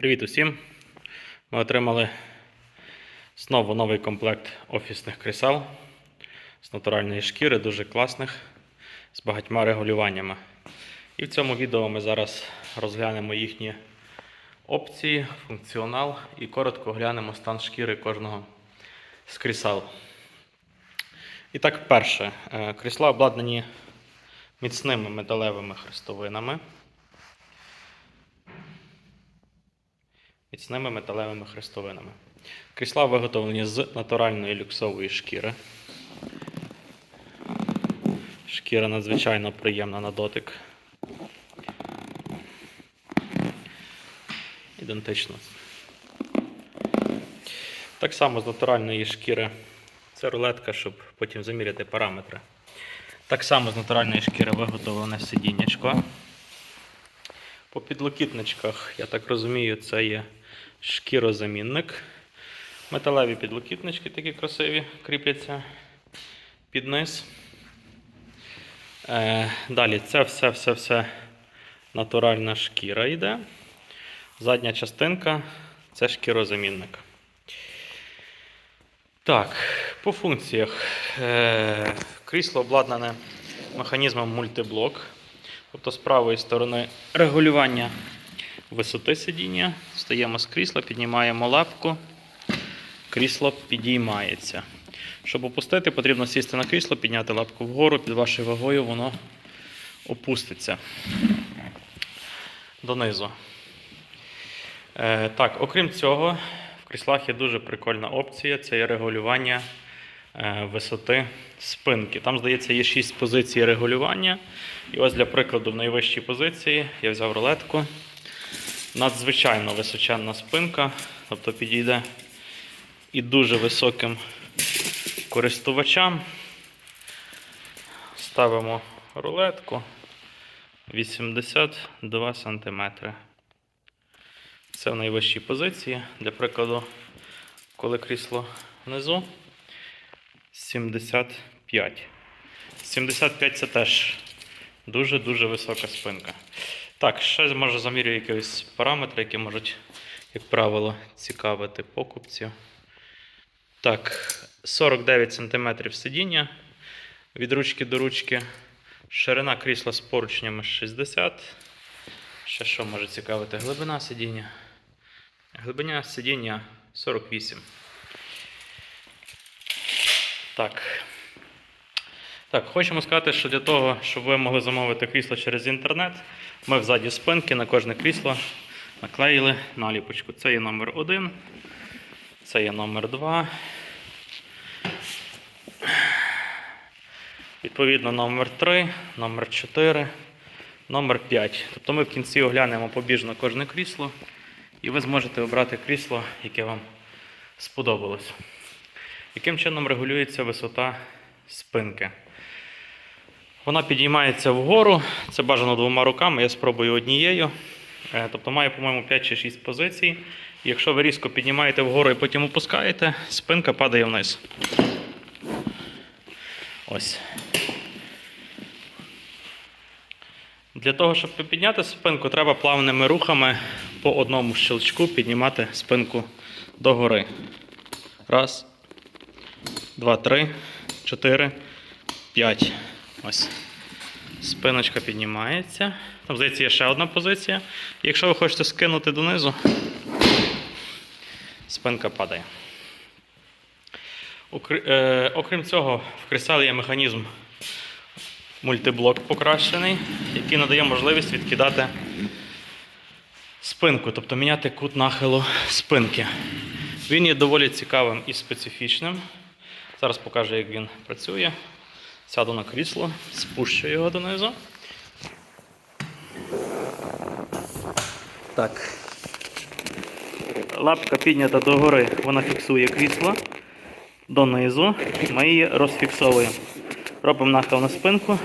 Привіт усім! Ми отримали знову новий комплект офісних крісел з натуральної шкіри, дуже класних, з багатьма регулюваннями. І в цьому відео ми зараз розглянемо їхні опції, функціонал і коротко глянемо стан шкіри кожного з крісел. І так, перше, Е, крісла обладнані міцними металевими хрестовинами. Міцними металевими хрестовинами. Крісла виготовлені з натуральної люксової шкіри. Шкіра надзвичайно приємна на дотик. Ідентично. Так само з натуральної шкіри. Це рулетка, щоб потім заміряти параметри. Так само з натуральної шкіри виготовлене сидіннячко. По підлокітничках, я так розумію, це є шкірозамінник. Металеві підлокітнички такі красиві, кріпляться під низ. Е, далі це все-все-все натуральна шкіра йде. Задня частинка це шкірозамінник. Так, по функціях. Е, крісло обладнане механізмом мультиблок. Тобто з правої сторони регулювання висоти сидіння. Стаємо з крісла, піднімаємо лапку, крісло підіймається. Щоб опустити, потрібно сісти на крісло, підняти лапку вгору, під вашою вагою воно опуститься донизу. Е, так, окрім цього, в кріслах є дуже прикольна опція це є регулювання е, висоти спинки. Там, здається, є 6 позицій регулювання. І ось для прикладу, в найвищій позиції я взяв рулетку. Надзвичайно височенна спинка, тобто підійде і дуже високим користувачам. Ставимо рулетку 82 см. Це в найвищій позиції. Для прикладу, коли крісло внизу 75. 75 це теж дуже-дуже висока спинка. Так, ще може замірюю якісь параметри, які можуть, як правило, цікавити покупців. Так, 49 см сидіння від ручки до ручки. Ширина крісла з поручнями 60. Ще що може цікавити? Глибина сидіння. Глибина сидіння 48. Так. Так, хочемо сказати, що для того, щоб ви могли замовити крісло через інтернет, ми взаді спинки на кожне крісло наклеїли наліпочку. Це є номер 1, це є номер 2. Відповідно, номер 3, номер 4, номер 5. Тобто ми в кінці оглянемо побіжно кожне крісло, і ви зможете обрати крісло, яке вам сподобалось. Яким чином регулюється висота спинки? Вона підіймається вгору, це бажано двома руками, я спробую однією. Е, Тобто має, по-моєму, 5 чи 6 позицій. Якщо ви різко піднімаєте вгору і потім опускаєте, спинка падає вниз. Ось. Для того, щоб підняти спинку, треба плавними рухами по одному щелчку піднімати спинку догори. Раз, два, три, чотири, п'ять. Ось. Спиночка піднімається. Там, здається, є ще одна позиція. Якщо ви хочете скинути донизу, спинка падає. Е, окрім цього, в кресалі є механізм мультиблок покращений, який надає можливість відкидати спинку, тобто міняти кут нахилу спинки. Він є доволі цікавим і специфічним. Зараз покажу, як він працює. Сяду на крісло, спущу його донизу. Так. Лапка піднята догори, вона фіксує крісло. Донизу ми її розфіксовуємо. Робимо нахил на спинку.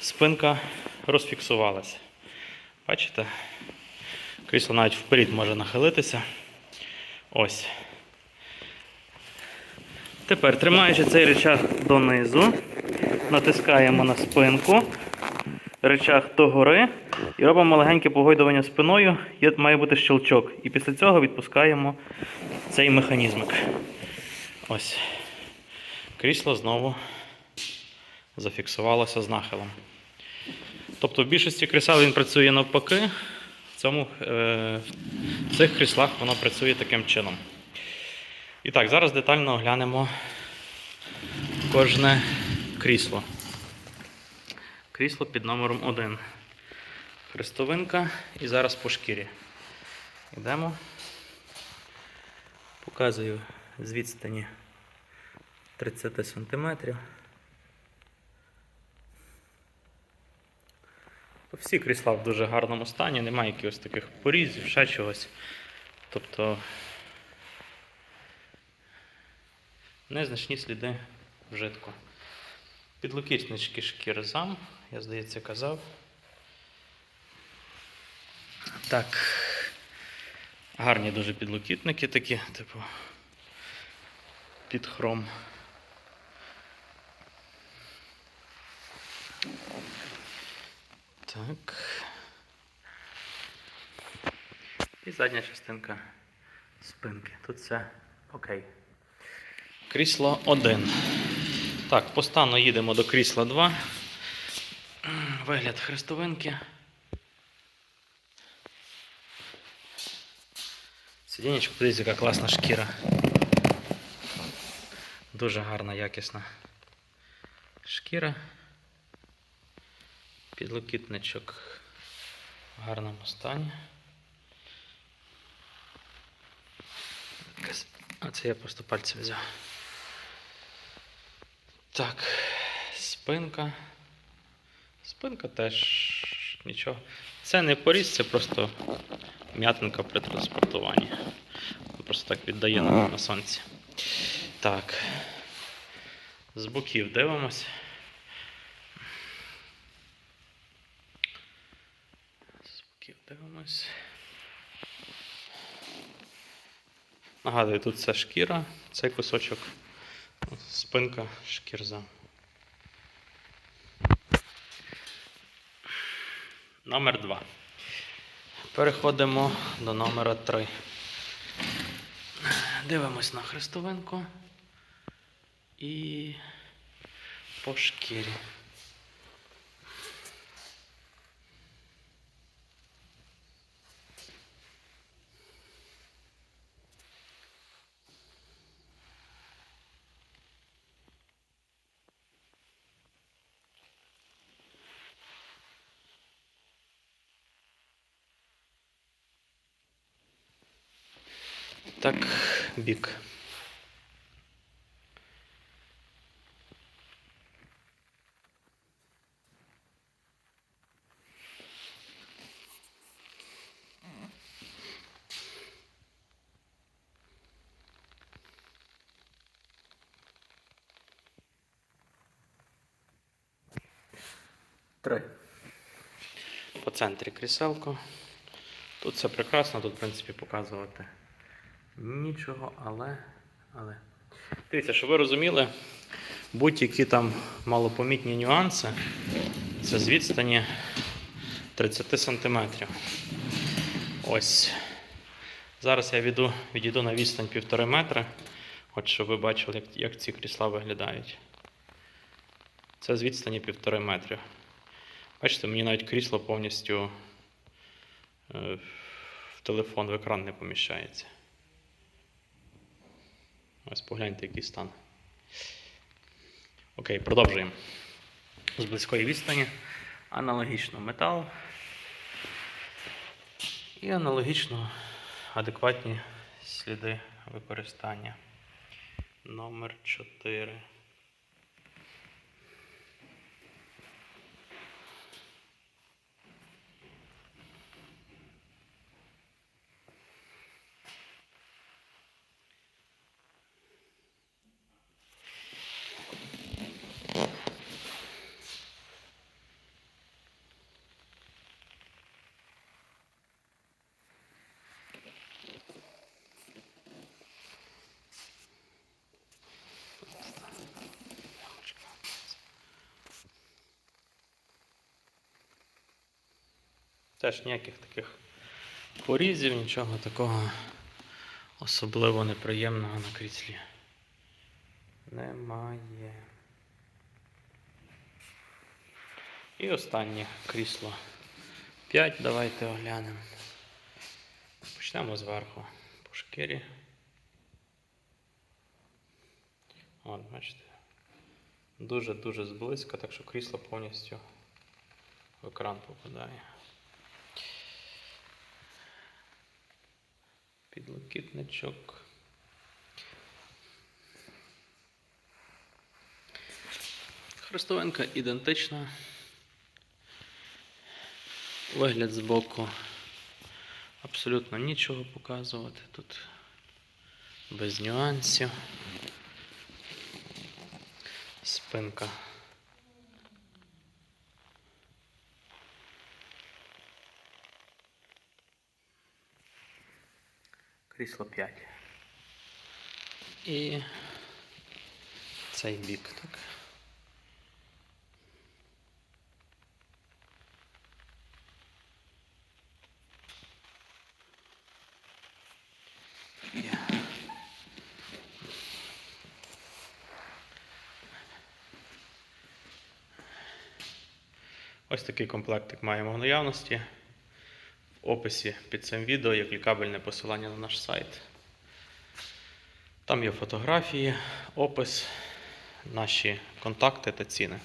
Спинка розфіксувалася. Бачите? Крісло навіть вперед може нахилитися. Ось. Тепер, тримаючи цей рычаг донизу, натискаємо на спинку, речах догори і робимо легеньке погойдування спиною. Має бути щелчок. І після цього відпускаємо цей механізмик. Ось. Крісло знову зафіксувалося з нахилом. Тобто в більшості крісел він працює навпаки. В, цьому, е, в цих кріслах воно працює таким чином. І так, зараз детально оглянемо кожне крісло. Крісло під номером 1. Хрестовинка і зараз по шкірі. Йдемо. Показую з відстані 30 см. Всі крісла в дуже гарному стані, немає якихось таких порізів, ще чогось. Тобто незначні сліди вжитку. Підлокітнички шкіри зам, я здається казав. Так. Гарні дуже підлокітники такі, типу, під хром. Так. І задня частинка спинки. Тут все окей. Крісло 1. Так, по стану їдемо до крісла 2. Вигляд хрестовинки. Сидінечко, подивіться, яка класна шкіра. Дуже гарна, якісна шкіра. Підлокітничок в гарному стані. А це я просто пальці взяв. Так, спинка. Спинка теж нічого. Це не поріз, це просто м'ятинка при транспортуванні. Просто так віддає на, на сонці. Так. З боків дивимось. З боків дивимось. Нагадую, тут це шкіра, цей кусочок, спинка, шкірза. Номер 2. Переходимо до номера 3. Дивимось на хрестовинку і по шкірі. Так, бік. Три. По центрі кріселко. Тут все прекрасно, тут, в принципі, показувати нічого, але. але. Дивіться, щоб ви розуміли, будь-які там малопомітні нюанси, це з відстані 30 см. Ось. Зараз я віду, відійду на відстань 1,5 метра, от щоб ви бачили, як, як ці крісла виглядають. Це з відстані 1,5 метра. Бачите, мені навіть крісло повністю е, в телефон, в екран не поміщається. Ось погляньте, який стан. Окей, продовжуємо. З близької відстані. Аналогічно метал. І аналогічно адекватні сліди використання. Номер 4. Теж ніяких таких порізів, нічого такого особливо неприємного на кріслі. Немає. І останнє крісло 5. Давайте оглянемо. Почнемо зверху по шкірі. От, бачите. Дуже-дуже зблизька, так що крісло повністю в екран попадає. Підлокітничок. Хрестовинка ідентична. Вигляд збоку абсолютно нічого показувати тут без нюансів. Спинка. Крісло 5. І цей бік, так. Ось такий комплектик маємо в наявності. Описі під цим відео є клікабельне посилання на наш сайт. Там є фотографії, опис, наші контакти та ціни.